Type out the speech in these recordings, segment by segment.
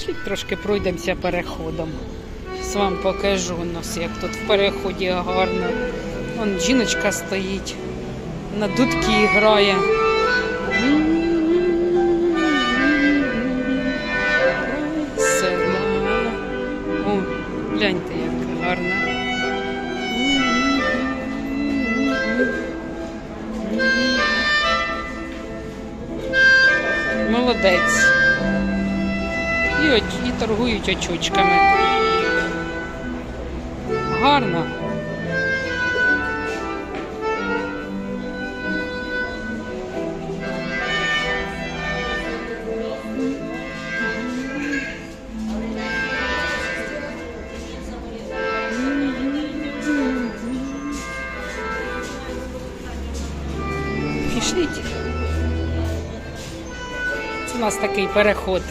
Пішліть трошки пройдемося переходом. З вам покажу у нас, як тут в переході гарно. Вон жіночка стоїть, на дудки грає. О, гляньте, як гарно. Молодець. Торгують очучками. Гарно. Пішліть. Це у нас такий переход.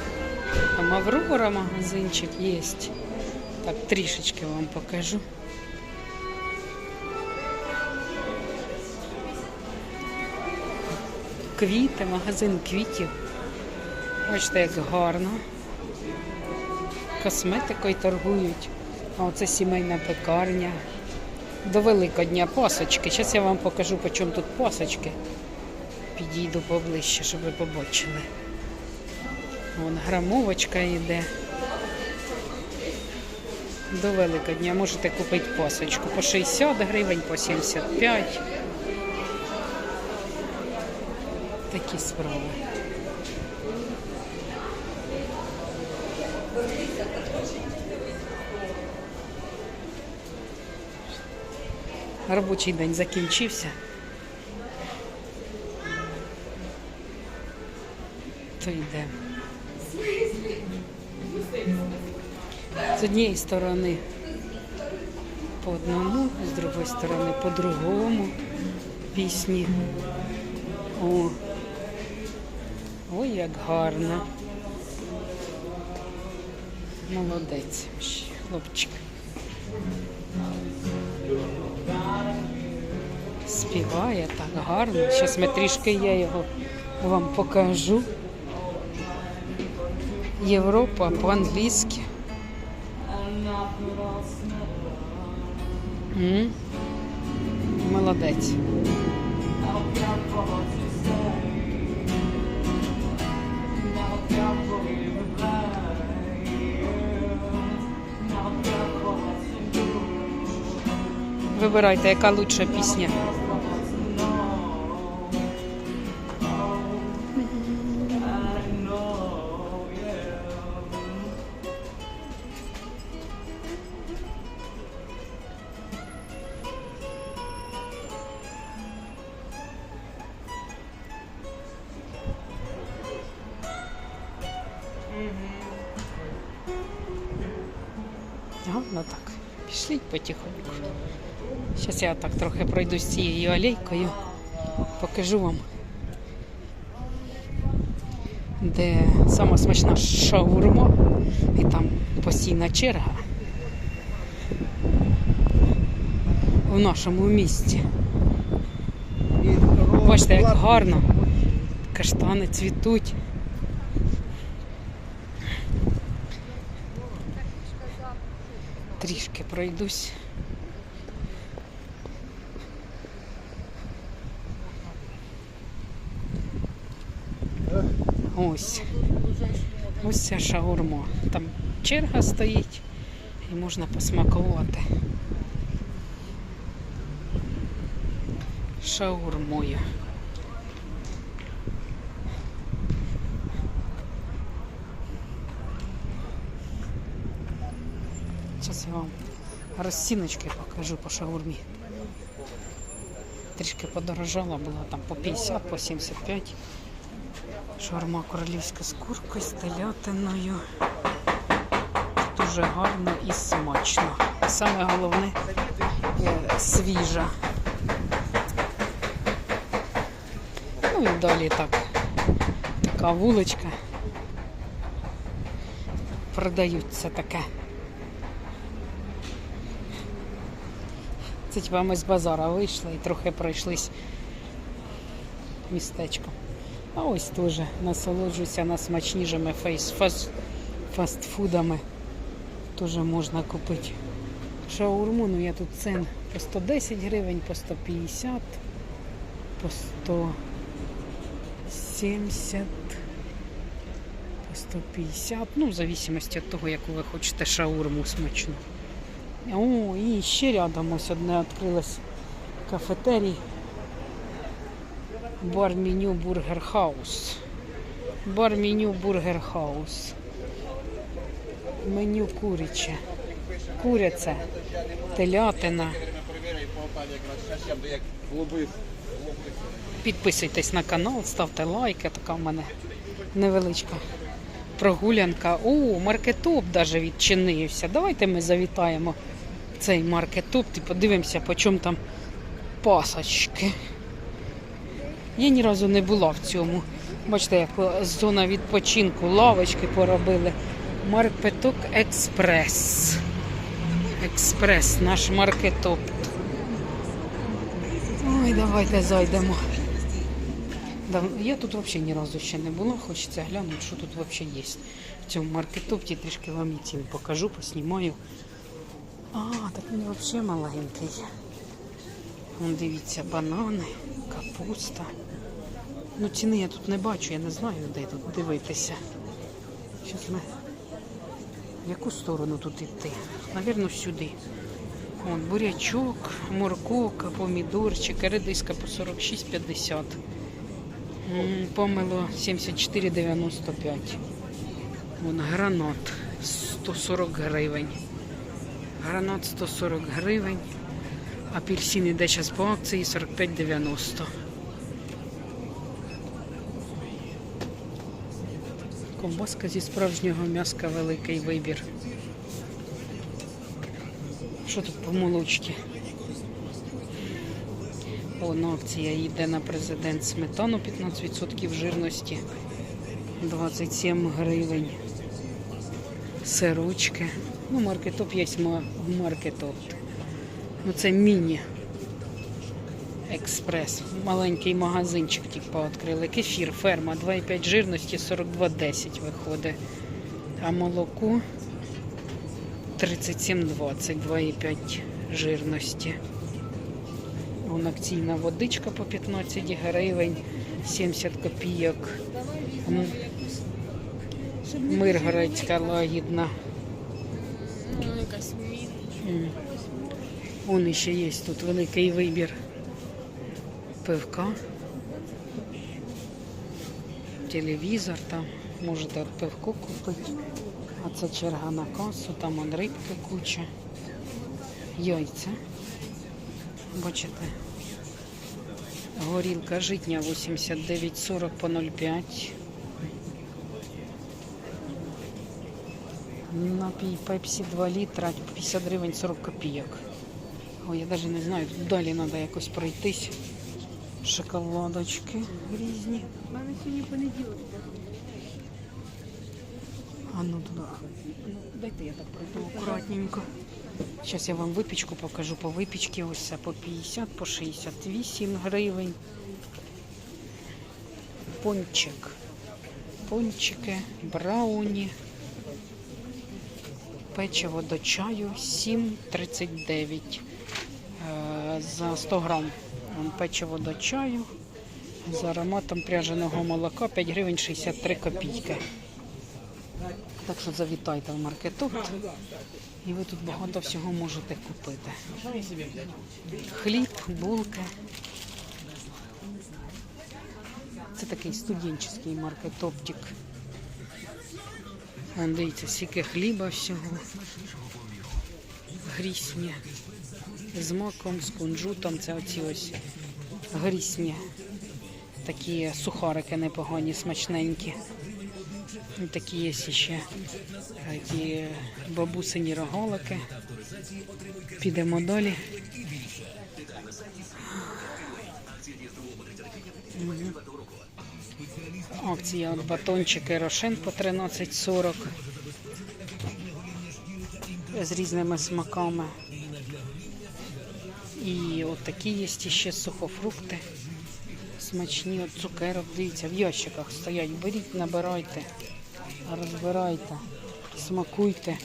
Там Аврора магазинчик є. Так, трішечки вам покажу. Квіти, магазин квітів. Бачите, як гарно. Косметикою торгують. А оце сімейна пекарня. До Великодня пасочки. Зараз я вам покажу, по чому тут пасочки. Підійду поближче, щоб ви побачили. Вон грамовочка йде. До Великодня можете купити пасочку по 60 гривень, по 75. Такі справи. Робочий день закінчився. То йдемо. З однієї сторони по одному, з другої сторони по другому пісні. О, ой, як гарно. Молодець, хлопчик. Співає так гарно. Зараз ми трішки я його вам покажу. Європа по-англійськи. Вибирайте, яка лучша пісня. Пройдусь цією алейкою. Покажу вам, де сама смачна шаурма. І там постійна черга. В нашому місті. Бачите, як гарно. Каштани цвітуть. Трішки пройдусь. Ось. Ось ця шаурма. Там черга стоїть і можна посмакувати. Шаурмою. Зараз я вам розціночки покажу по шаурмі. Трішки подорожала, була там по 50, по 75. Шаурма королівська з куркою, з телятиною. Дуже гарно і смачно. Саме головне свіжа. Ну і далі так. Така вуличка. Продаються таке. Це типа ми з базара вийшли і трохи пройшлись містечком. А ось теж насолоджуюся на смачніжими фастфудами теж можна купити. Шаурму, ну я тут цен по 110 гривень, по 150, по 170, по 150, ну, в зависимости від того, яку ви хочете шаурму смачну. О, і ще рядом ось одне відкрилось кафетерій. Бар меню Бургер Хаус. Бар меню Бургер Хаус. Меню куряче. Куриця, телятина. Підписуйтесь на канал, ставте лайки. Така в мене невеличка прогулянка. О, маркетоп даже відчинився. Давайте ми завітаємо цей маркетоп і подивимося, по чому там пасочки. Я ні разу не була в цьому. Бачите, як зона відпочинку, лавочки поробили. Маркеток Експрес. Експрес, наш маркетоп. Ой, давайте зайдемо. Я тут взагалі ні разу ще не була, хочеться глянути, що тут взагалі є. В цьому маркетопті трішки вам і покажу, поснімаю. А, так він взагалі маленький. Вон дивіться, банани, капуста. Ну, ціни я тут не бачу, я не знаю, де тут дивитися. Зараз ми в яку сторону тут йти? Навірно, сюди. Вон, бурячок, морковка, помідорчик, редиска по 46,50. Помило 74,95. Вон гранат 140 гривень. Гранат 140 гривень. Апельсин іде зараз по акції 45,90. Ковбаска зі справжнього м'яска великий вибір. Що тут по молочці? Вон акція йде на президент сметану 15% жирності. 27 гривень. Сирочки. Ну, маркетоп є маркетоп. Ну це міні. Експрес. Маленький магазинчик типу відкрили. Кефір, ферма 2,5 жирності 42,10 виходить. А молоко 37,20, 2,5 жирності. Вон акційна водичка по 15 гривень, 70 копійок. Миргородська лагідна. Ну, якась. Вон ще є тут великий вибір пивка. Телевізор там. Можете от пивко купити. А це черга на касу, там он рибки куча. Яйця. Бачите? Горілка житня 89,40 по 0,5. Напій Пепсі 2 літра 50 гривень 40 копійок. Ой, я навіть не знаю, тут далі треба якось пройтись. Шоколадочки різні. У мене сьогодні понеділок. А ну туди. Ну, дайте я так пройду акуратненько. Зараз я вам випічку покажу. По випічці ось це по 50, по 68 гривень. Пончик. Пончики, брауні. Печиво до чаю 7,39 е, за 100 грам. Печиво до чаю з ароматом пряженого молока 5 гривень 63 копійки. Так що завітайте в маркеток і ви тут багато всього можете купити. Хліб, булки. Це такий студенческий маркетоптик. Дивіться, скільки хліба всього. Грісні. З маком, з кунжутом. Це оці ось грісні. Такі сухарики непогані, смачненькі. І такі є ще ті бабусині рогалики. Підемо далі. Акція от батончики Рошен по 13,40 з різними смаками. І от такі є ще сухофрукти. Смачні от цукерок. Дивіться, в ящиках стоять. Беріть, набирайте, розбирайте. Смакуйте.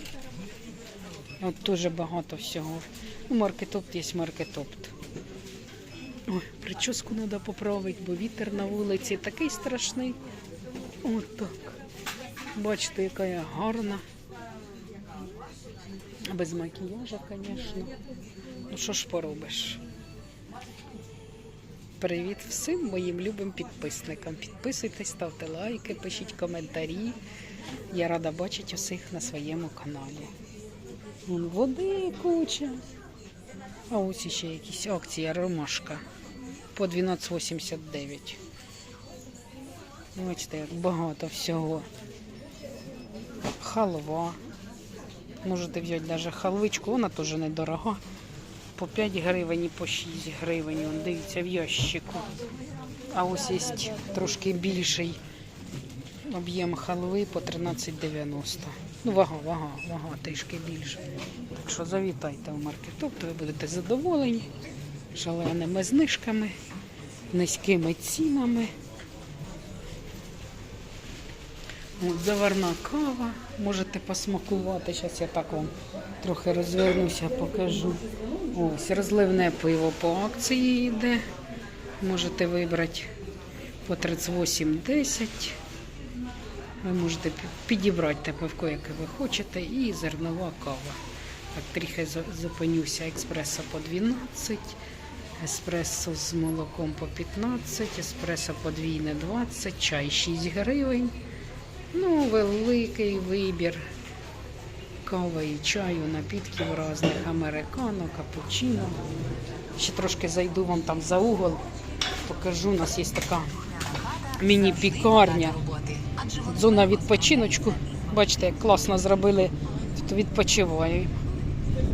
От дуже багато всього. Ну, маркетопт є маркетопт. Ой, прическу треба поправити, бо вітер на вулиці такий страшний. От так. Бачите, яка я гарна. Без макіяжа, звісно. Ну що ж поробиш? Привіт всім моїм любим підписникам. Підписуйтесь, ставте лайки, пишіть коментарі. Я рада бачити усіх на своєму каналі. Вон води куча. А ось ще якісь акції ромашка по 12,89. Бачите, як багато всього. Халва. Можете взяти навіть халвичку, вона теж недорога. По 5 гривень і по 6 гривень. Вон, дивіться, в ящику. А ось є трошки більший об'єм халви по 13,90. Ну, вага, вага, вага трішки більше. Так що завітайте в маркетоп, то ви будете задоволені шаленими знижками, низькими цінами. От, заварна кава, можете посмакувати. Зараз я так вам трохи розвернуся, покажу. Ось розливне пиво по акції йде. Можете вибрати по 38,10. Ви можете підібрати те пивко, яке ви хочете, і зернова кава. Так, трохи зупинюся. Експресо по 12, еспресо з молоком по 15, еспресо подвійне 20, чай 6 гривень. Ну, великий вибір кави і чаю, напітків різних, американо, капучино. Ще трошки зайду вам там за угол, покажу. У нас є така міні-пікарня. Зона відпочиночку. Бачите, як класно зробили. Тут відпочиваю.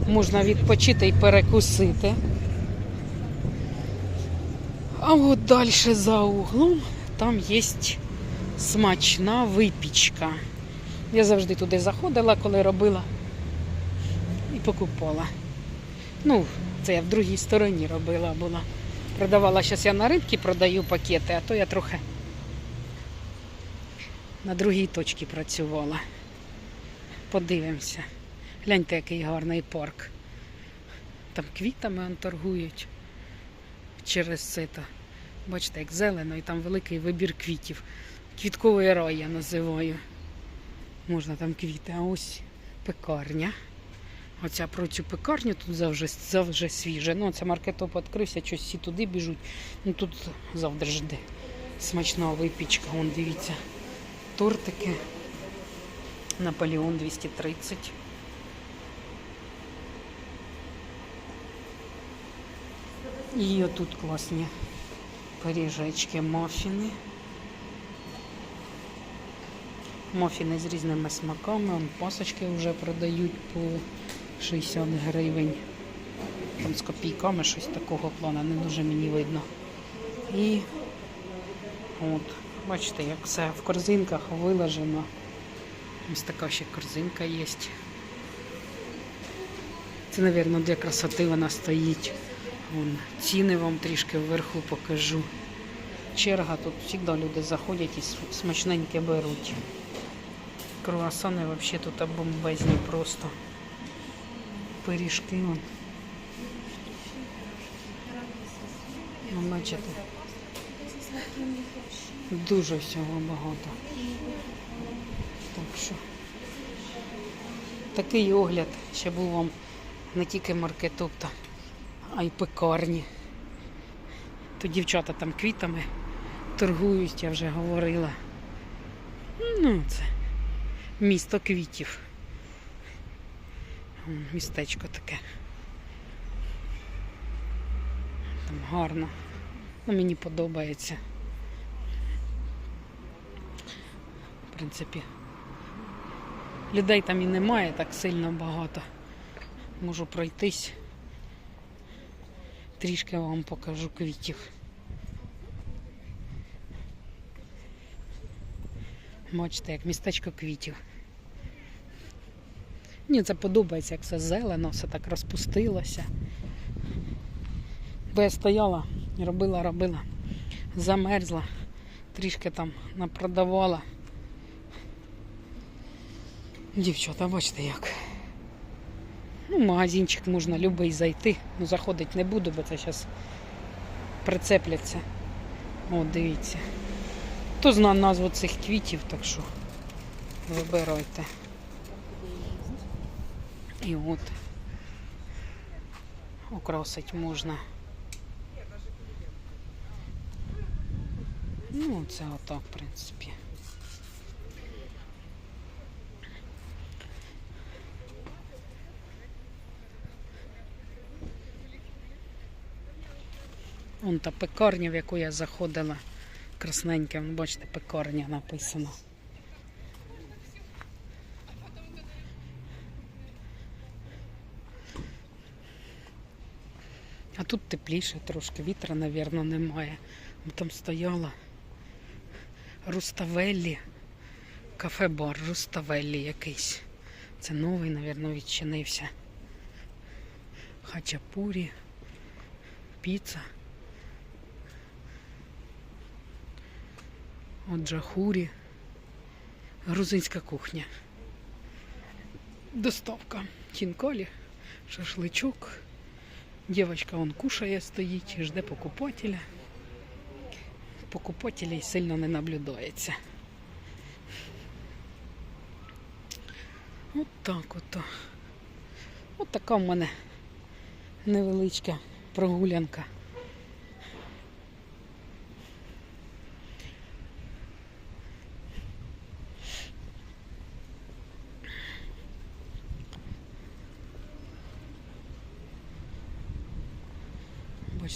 Можна відпочити і перекусити. А от далі за углом там є смачна випічка. Я завжди туди заходила, коли робила і покупала. Ну, це я в другій стороні робила була. Продавала, зараз я на ринки продаю пакети, а то я трохи на другій точці працювала. Подивимося. Гляньте, який гарний парк. Там квітами он торгують через це. Бачите, як зелено, і там великий вибір квітів. Квітковий рай я називаю. Можна там квіти, а ось пекарня. Оця про цю пекарню тут завжди, завжди свіже. Ну, це маркетоп відкрився, щось всі туди біжуть. Ну тут завжди жде смачна випічка. Вон дивіться. Тортики. Наполеон 230. І отут класні пиріжечки, мафіни. Мафіни з різними смаками, пасочки вже продають по 60 гривень. Там з копійками щось такого плану, не дуже мені видно. І от, бачите, як все в корзинках виложено. Ось така ще корзинка є. Це, мабуть, для красоти вона стоїть. Вон, ціни вам трішки вверху покажу. Черга тут завжди люди заходять і смачненьке беруть. Круасани взагалі тут бомбезні просто. Пиріжки. Вон. Ну, бачите. Дуже всього багато. Так що такий огляд ще був вам не тільки маркетопта, а й пекарні. Тут дівчата там квітами торгують, я вже говорила. Ну, це місто квітів. Містечко таке. Там гарно. Ну, мені подобається. В принципі, людей там і немає так сильно багато. Можу пройтись. Трішки вам покажу квітів. Бачите, як містечко квітів. Мені це подобається, як все зелено, все так розпустилося. Бо я стояла, робила, робила, замерзла, трішки там напродавала. Дівчата, бачите як. Ну, магазинчик можна любий зайти. Ну, заходити не буду, бо це зараз прицепляться. О, дивіться. Хто зна назву цих квітів, так що вибирайте. І от окрасить можна. Ну, це отак, в принципі. Вон та пекарня, в яку я заходила. Красненька, бачите, пекарня написано. Тут тепліше трошки, вітра, мабуть, немає. Там стояла Руставеллі, кафе-бар Руставеллі якийсь. Це новий, мабуть, відчинився. Хачапурі, піца. От джахурі. Грузинська кухня. Доставка хінкалі, шашличок. Дівчинка он кушає, стоїть, жде покупателя. Покупателей сильно не наблюдається. От так ото. От така в мене невеличка прогулянка.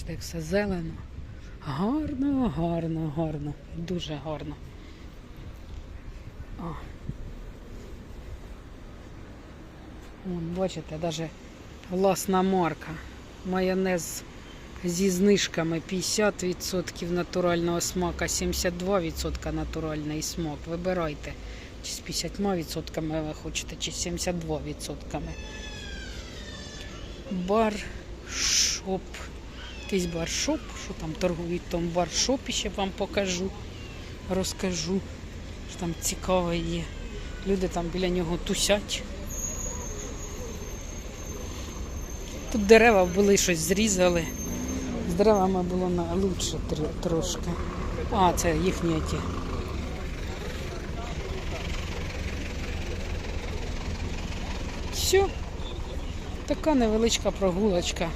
Бачите, все зелено. Гарно, гарно, гарно. Дуже гарно. О. Вон, бачите, навіть власна марка. Майонез зі знижками 50% натурального смака, 72% натуральний смак. Вибирайте, чи з 50% ви хочете, чи з 72%. Бар шоп. Якийсь баршоп, що там торгують в тому баршопі, ще вам покажу, розкажу, що там цікаве є. Люди там біля нього тусять. Тут дерева були, щось зрізали. З деревами було лучше трошки. А, це їхні ті. Все. Така невеличка прогулочка.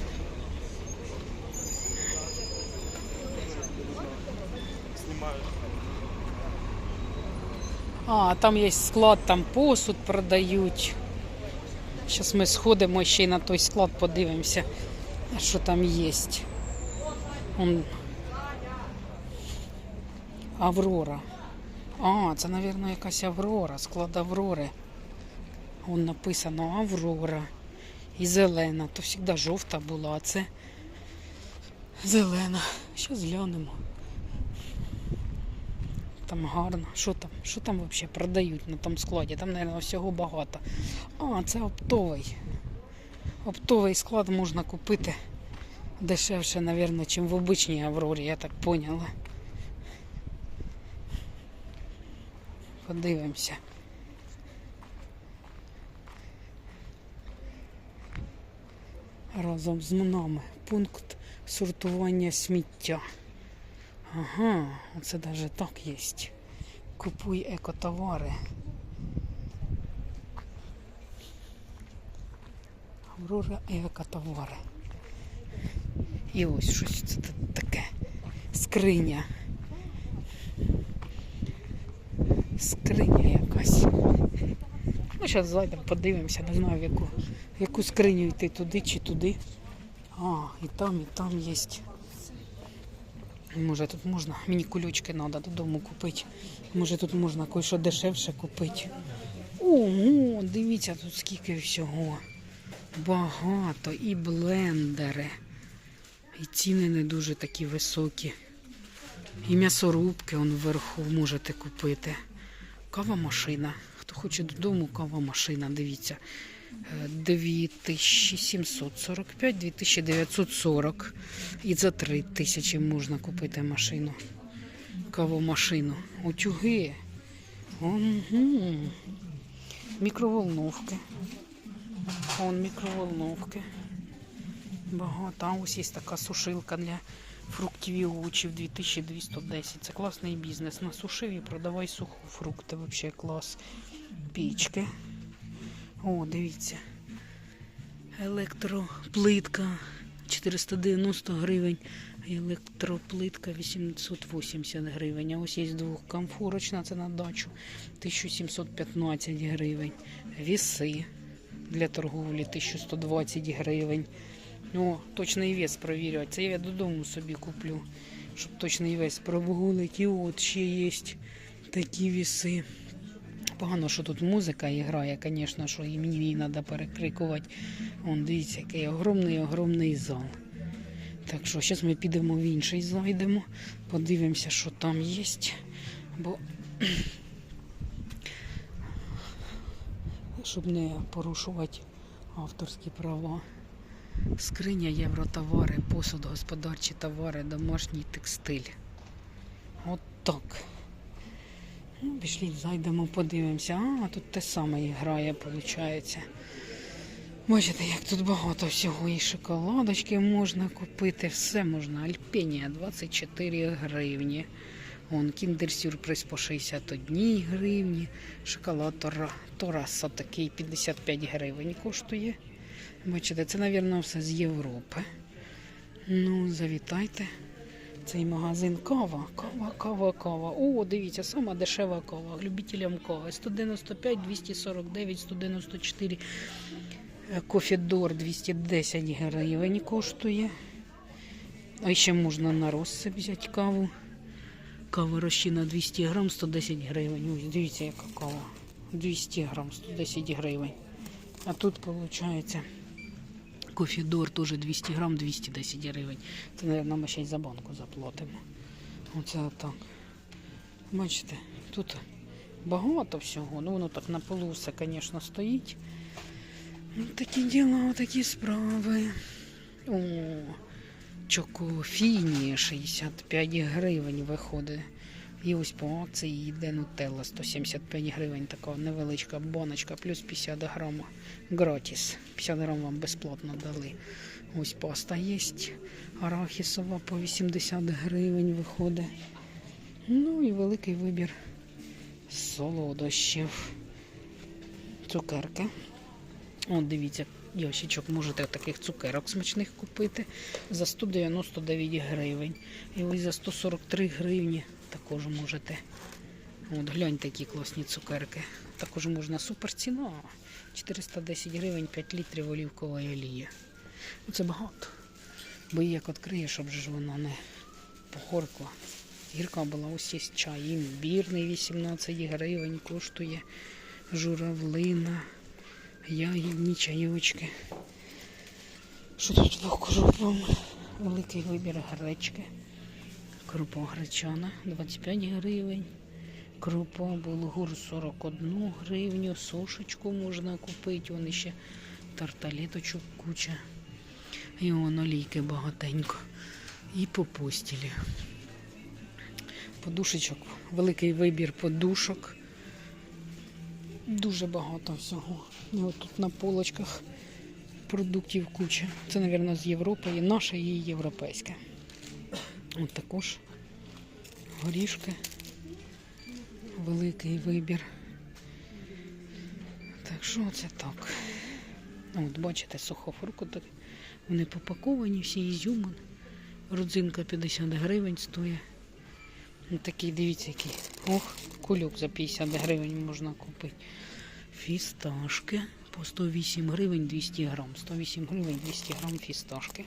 А, там є склад, там посуд продають. Зараз ми сходимо ще й на той склад, подивимося, що там є. Он... Аврора. А, це, мабуть, якась Аврора, склад Аврори. Вон написано Аврора. І зелена. То завжди жовта була, а це зелена. Зараз глянемо. Там гарно. Що там? Що там взагалі продають на тому складі? Там, мабуть, всього багато. А, це оптовий. Оптовий склад можна купити дешевше, мабуть, ніж в обичній Аврорі, я так поняла. Подивимося. Разом з нами. Пункт сортування сміття. Ага, оце навіть так є. Купуй екотовари. Аврора екотовари. І ось щось це таке. Скриня. Скриня якась. Ну, зараз зайдемо, подивимося, не знаю, в яку, в яку скриню йти туди чи туди. А, і там, і там є. Може тут можна, мені кулючки треба додому купити. Може тут можна кое-що дешевше купити. Ого, дивіться тут скільки всього. Багато і блендери. І ціни не дуже такі високі. І м'ясорубки он вверху можете купити. Кава машина. Хто хоче додому, кава машина, дивіться. Е, 2745, 2940. І за 3 тисячі можна купити машину. Кавомашину. Утюги. Угу. Мікроволновки. Вон мікроволновки. Багато. А ось є така сушилка для фруктів і овочів 2210. Це класний бізнес. Насушив і продавай суху фрукти. Взагалі клас. Пічки. О, дивіться. Електроплитка 490 гривень. Електроплитка 880 гривень. А ось є двохкомфорочна, це на дачу 1715 гривень. Віси для торговлі 1120 гривень. О, точний вес провіряти. Це я додому собі куплю, щоб точний вес прогулити. І от ще є такі віси. Погано, що тут музика грає, звісно, що і мені її треба перекрикувати. Вон, дивіться, який огромний, огромний зал. Так що зараз ми підемо в інший зайдемо, подивимося, що там є. Бо щоб не порушувати авторські права. Скриня євротовари, посуд, господарчі товари, домашній текстиль. От так. Ну, пішліть, зайдемо, подивимося. А, тут те саме і грає, виходить. Бачите, як тут багато всього. І шоколадочки можна купити, все можна. Альпенія 24 гривні. Вон кіндер сюрприз по 61 гривні. Шоколад Тора- Тораса такий 55 гривень коштує. Бачите, це, мабуть, все з Європи. Ну, завітайте. Цей магазин кава, кава, кава, кава. О, дивіться, сама дешева кава. Любителям кави. 195, 249, 194. Е, Кофідор 210 гривень коштує. А ще можна на розсип взяти каву. Кава розчина 200 грам, 110 гривень. Ось дивіться, яка кава. 200 грам, 110 гривень. А тут виходить кофідор теж 200 грам, 210 гривень. Це, мабуть, ми ще й за банку заплатимо. Оце отак. Бачите, тут багато всього. Ну, воно так на полу все, звісно, стоїть. Ну, такі діла, такі справи. О, чокофіні 65 гривень виходить. І ось по акції йде нутелла 175 гривень, така невеличка баночка, плюс 50 грам гратіс. 50 грам вам безплатно дали. Ось паста є. Арахісова по 80 гривень виходить. Ну і великий вибір солодощів. Цукерки. От дивіться, ящичок можете таких цукерок смачних купити за 199 гривень. І ось за 143 гривні також можете. От гляньте, які класні цукерки. Також можна супер ціна. 410 гривень 5 літрів олівкової олії. Ну, Це багато. Бо її як відкриєш, щоб ж вона не похоркла. Гірка була ось є чай. Імбірний 18 гривень коштує журавлина ягідні чайочки. Що тут покажу вам? Великий вибір гречки. Крупа гречана 25 гривень. Крупа булгур 41 гривню. Сушечку можна купити. Вон ще тарталеточок куча. І вон олійки багатенько. І по постілі. Подушечок, великий вибір подушок. Дуже багато всього. І от тут на полочках продуктів куча. Це, мабуть, з Європи, і наше, і європейське. От також горішки. Великий вибір. Так що це так. От бачите, сухофрукти. Вони попаковані, всі ізюмин. Родзинка 50 гривень стоїть. Такий, дивіться, який. Ох, кульок за 50 гривень можна купити. Фісташки по 108 гривень 200 грам. 108 гривень 200 грам фісташки.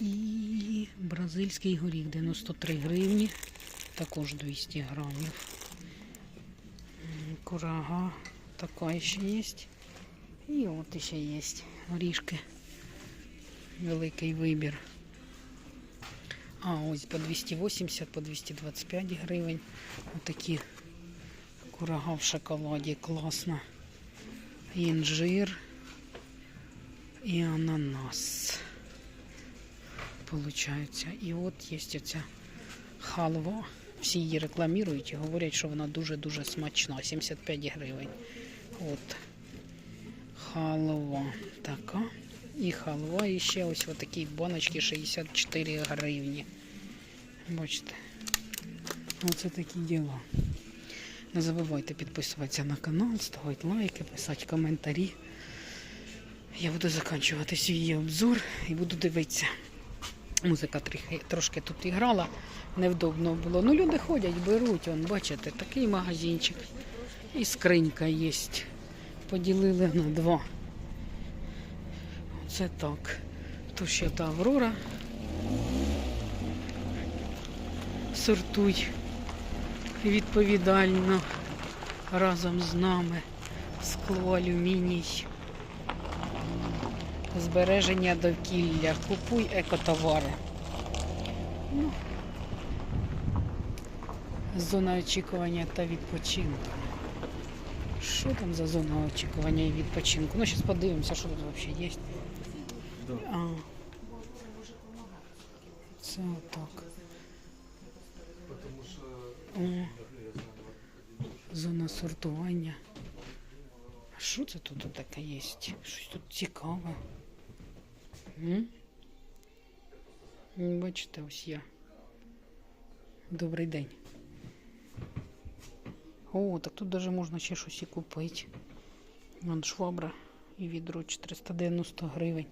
І бразильський горіх 93 гривні. Також 200 грамів. Курага така ще є. І от ще є горішки. Великий вибір. А, ось по 280, по 225 гривень. Отакі курага в шоколаді, класно. Інжир і ананас. Получається. І от є оця халва. Всі її рекламують і говорять, що вона дуже-дуже смачна. 75 гривень. От. Халва така. І халва і ще ось такі баночки 64 гривні. Бачите. Оце такі діла. Не забувайте підписуватися на канал, ставити лайки, писати коментарі. Я буду закінчувати свій обзор і буду дивитися. Музика трошки тут і грала, невдобно було. Ну, люди ходять, беруть, он, бачите, такий магазинчик. І скринька є. Поділили на два. Оце так. Тут ще та Аврора. Сортуй відповідально разом з нами. Скло, алюміній. Збереження довкілля. Купуй екотовари. Ну, зона очікування та відпочинку. Що там за зона очікування і відпочинку? Ну, зараз подивимося, що тут взагалі є. А. Це отак. О. Зона сортування. А що це тут таке є? Щось тут цікаве. М? М, Бачите, ось я. Добрий день. О, так тут даже можна ще щось і купити. Вон швабра і відро 490 гривень.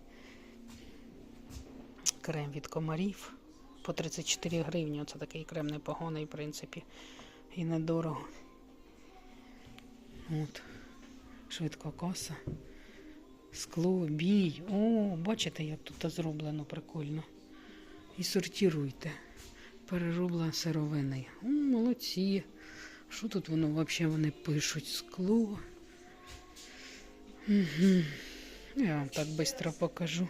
Крем від комарів по 34 гривні. Оце такий крем непоганий, в принципі, і недорого. От. Швидко коса. Скло, бій. О, бачите, як тут зроблено прикольно. І сортируйте. Перероблена сировини. О, молодці. Що тут воно взагалі вони пишуть? Скло. Угу. Я вам так швидко покажу.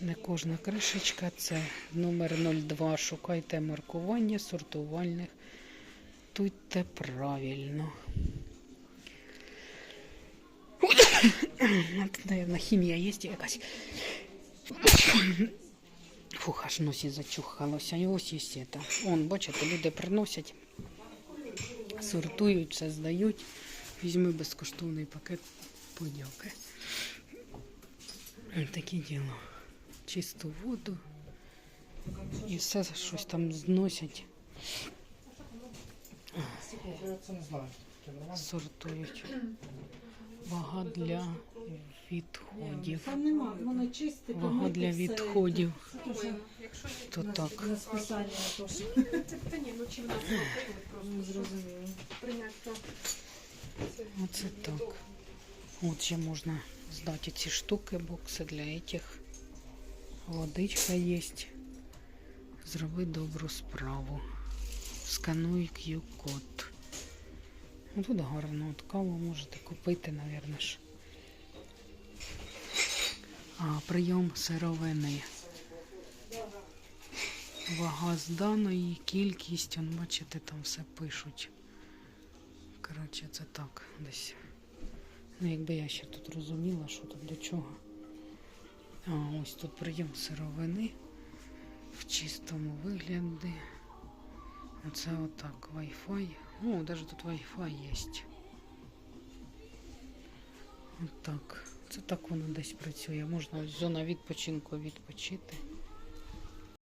Не кожна кришечка, це номер 02. Шукайте маркування сортувальних. Туйте правильно. От, наверное, хімія є якась. Фух, аж носі зачухалося. І ось є це. Он, бачите, люди приносять, сортують, все здають. Візьми безкоштовний пакет подяки. Ось Таке діло. Чисту воду. І все щось там зносять, Це не знаю. сортують. Вага для відходів. Вага для відходів. То так. Ну прийнято. Оце так. От ще можна здати ці штуки, бокси для этих. Водичка є. Зроби добру справу. Скануй Q-код. Тут гарно, от каву можете купити, напевно ж. А, прийом сировини. Вага зданої, кількість, он, бачите, там все пишуть. Коротше, це так десь. Ну, якби я ще тут розуміла, що тут до чого. А, ось тут прийом сировини в чистому вигляді. Оце отак. Wi-Fi. О, навіть тут Wi-Fi є. Отак. Це так воно десь працює. Можна зона відпочинку відпочити.